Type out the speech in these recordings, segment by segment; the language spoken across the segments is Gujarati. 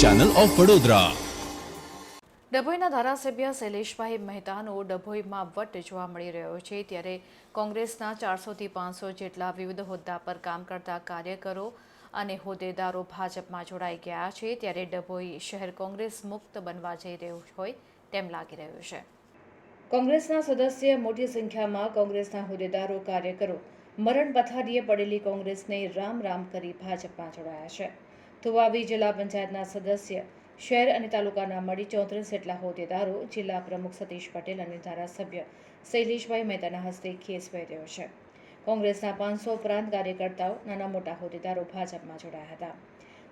ચેનલ ઓફ વડોદરા ડભોઈના ધારાસભ્ય શૈલેષભાઈ મહેતાનો ડભોઈમાં વટ જોવા મળી રહ્યો છે. ત્યારે કોંગ્રેસના ચારસોથી પાંચસો જેટલા વિવિધ હોદ્દા પર કામ કરતા કાર્યકરો અને હોદ્દેદારો ભાજપમાં જોડાઈ ગયા છે. ત્યારે ડભોઈ શહેર કોંગ્રેસ મુક્ત બનવા જઈ રહ્યું હોય તેમ લાગી રહ્યું છે. કોંગ્રેસના સદસ્ય મોટી સંખ્યામાં કોંગ્રેસના હોદ્દેદારો કાર્યકરો મરણ પથારીએ પડેલી કોંગ્રેસને રામ રામ કરી ભાજપમાં જોડાયા છે. ધોવાવી જિલ્લા પંચાયતના સદસ્ય, શહેર અને તાલુકાના મળી ચોત્રીસ જેટલા હોદ્દેદારો, જિલ્લા પ્રમુખ સતીશ પટેલ અને ધારાસભ્ય શૈલેષભાઈ મહેતાના હસ્તે ખેસ પહેર્યો છે. કોંગ્રેસના પાંચસો ઉપરાંત કાર્યકર્તાઓ, નાના મોટા હોદ્દેદારો ભાજપમાં જોડાયા હતા.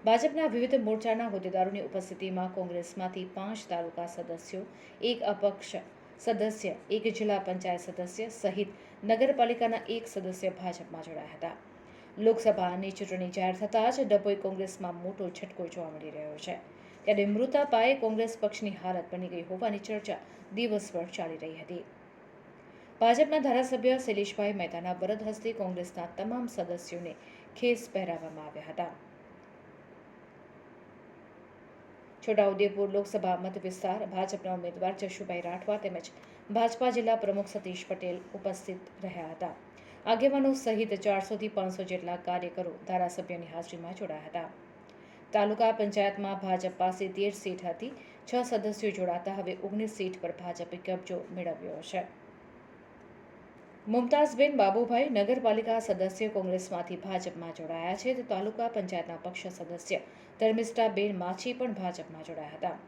ભાજપના વિવિધ મોરચાના હોદ્દેદારોની ઉપસ્થિતિમાં કોંગ્રેસમાંથી પાંચ તાલુકા સદસ્યો, એક અપક્ષ સદસ્ય, એક જિલ્લા પંચાયત સદસ્ય સહિત નગરપાલિકાના એક સદસ્ય ભાજપમાં જોડાયા હતા. લોકસભાની ચૂંટણી જાહેર થતાં જ ડભોઈ કોંગ્રેસમાં મોટો છટકો જોવા મળી રહ્યો છે. ત્યારે મૃતા પાયે કોંગ્રેસ પક્ષની હાલત બની ગઈ હોવાની ચર્ચા દિવસભર ચાલી રહી હતી. ભાજપના ધારાસભ્ય શૈલેષભાઈ મહેતાના વરદ હસ્તે કોંગ્રેસના તમામ સદસ્યોને ખેસ પહેરાવવામાં આવ્યા હતા. છોટાઉદેપુર લોકસભા મત વિસ્તાર ભાજપના ઉમેદવાર જશુભાઈ રાઠવા તેમજ ભાજપા જિલ્લા પ્રમુખ સતીશ પટેલ ઉપસ્થિત રહ્યા હતા. આગેવાનો સહિત ચારસોથી પાંચસો જેટલા કાર્યકરો ધારાસભ્યની હાજરીમાં જોડાયા હતા. તાલુકા પંચાયતમાં ભાજપ પાસે તેર સીટ હતી. છ સદસ્યો જોડાતા હવે ઓગણીસ સીટ પર ભાજપે કબજો મેળવ્યો છે. મુમતાઝબેન બાબુભાઈ નગરપાલિકા સદસ્ય કોંગ્રેસમાંથી ભાજપમાં જોડાયા છે તો તાલુકા પંચાયતના પક્ષ સદસ્ય ધર્મિષ્ઠાબેન માછી પણ ભાજપમાં જોડાયા હતા.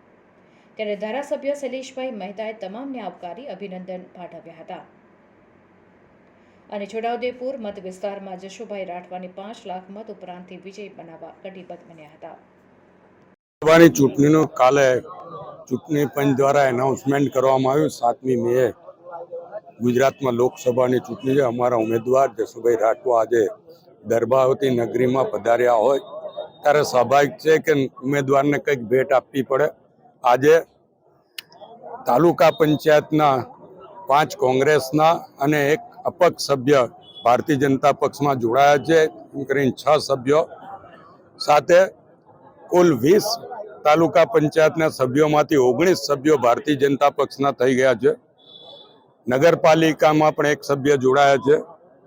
ત્યારે ધારાસભ્ય શૈલેષભાઈ મહેતાએ તમામને આવકારી અભિનંદન પાઠવ્યા હતા. અને છોટાઉદેપુર મત વિસ્તારમાં જશુભાઈ રાઠવાની પાંચ લાખ મત ઉપરાંતથી વિજય બનાવવા કટિબદ્ધ બન્યા હતા. લોકસભાની ચૂંટણીનો કાલે ચૂંટણી પંચ દ્વારા એનાઉન્સમેન્ટ કરવામાં આવ્યું. સાતમી મે ગુજરાતમાં લોકસભાની ચૂંટણી છે. અમારા ઉમેદવાર જશુભાઈ રાઠવા આજે દરબાવતી નગરીમાં પધાર્યા હોય. ત્યારે સ્વાભાવિક છે કે ઉમેદવારને કંઈક ભેટ આપવી પડે. આજે તાલુકા પંચાયતના પાંચ કોંગ્રેસના અને એક અપક્ષ સભ્ય ભારતીય જનતા પક્ષમાં જોડાયા છે. એમ કરીને છ સભ્યો સાથે કુલ વીસ તાલુકા પંચાયતના સભ્યોમાંથી ઓગણીસ સભ્યો ભારતીય જનતા પક્ષના થઈ ગયા છે. નગરપાલિકામાં પણ એક સભ્ય જોડાયા છે.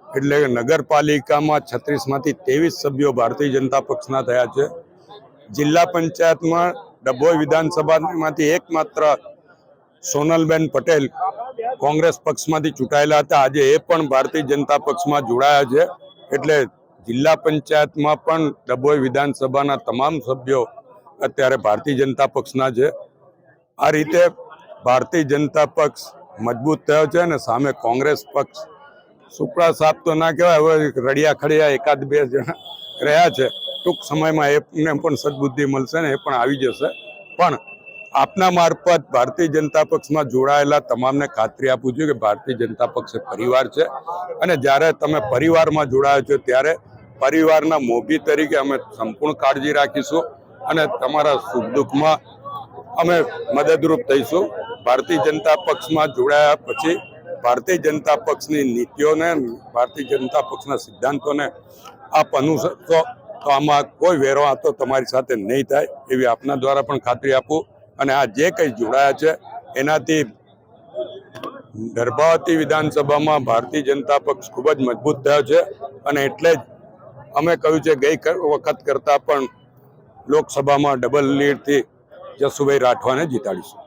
એટલે નગરપાલિકામાં છત્રીસમાંથી ત્રેવીસ સભ્યો ભારતીય જનતા પક્ષના થયા છે. જિલ્લા પંચાયતમાં ડભોઈ વિધાનસભામાંથી એકમાત્ર સોનલબેન પટેલ કોંગ્રેસ પક્ષમાંથી ચૂંટાયેલા હતા. આજે એ પણ ભારતીય જનતા પક્ષમાં જોડાયા છે. એટલે જિલ્લા પંચાયતમાં પણ ડભોઈ વિધાનસભાના તમામ સભ્યો અત્યારે ભારતીય જનતા પક્ષના છે. આ રીતે ભારતીય જનતા પક્ષ મજબૂત થયો છે અને સામે કોંગ્રેસ પક્ષ સુપડા સાપ તો ના કહેવાય, હવે રડિયા ખડિયા એકાદ બે જણા રહ્યા છે. ટૂંક સમયમાં એમને પણ સદબુદ્ધિ મળશે ને એ પણ આવી જશે. પણ આપના મારફત ભારતીય જનતા પક્ષમાં જોડાયેલા તમામને ખાતરી આપું છું કે ભારતીય જનતા પક્ષ પરિવાર છે. અને જ્યારે તમે પરિવારમાં જોડાયો છો ત્યારે પરિવારના મોભી તરીકે અમે સંપૂર્ણ કાળજી રાખીશું અને તમારા સુખ દુઃખમાં અમે મદદરૂપ થઈશું. ભારતીય જનતા પક્ષમાં જોડાયા પછી ભારતીય જનતા પક્ષની નીતિઓને, ભારતીય જનતા પક્ષના સિદ્ધાંતોને આપ અનુસરશો તો આમાં કોઈ વેરો તો તમારી સાથે નહીં થાય એવી આપના દ્વારા પણ ખાતરી આપું. અને આ જે કંઈ જોડાયા છે, એનાથી ગર્ભાવતી વિધાનસભામાં ભારતીય જનતા પક્ષ ખૂબ જ મજબૂત થયો છે. અને એટલે જ અમે કહ્યું છે, ગઈ વખત કરતાં પણ લોકસભામાં ડબલ લીડથી જસુભાઈ રાઠવાને જીતાડીશું.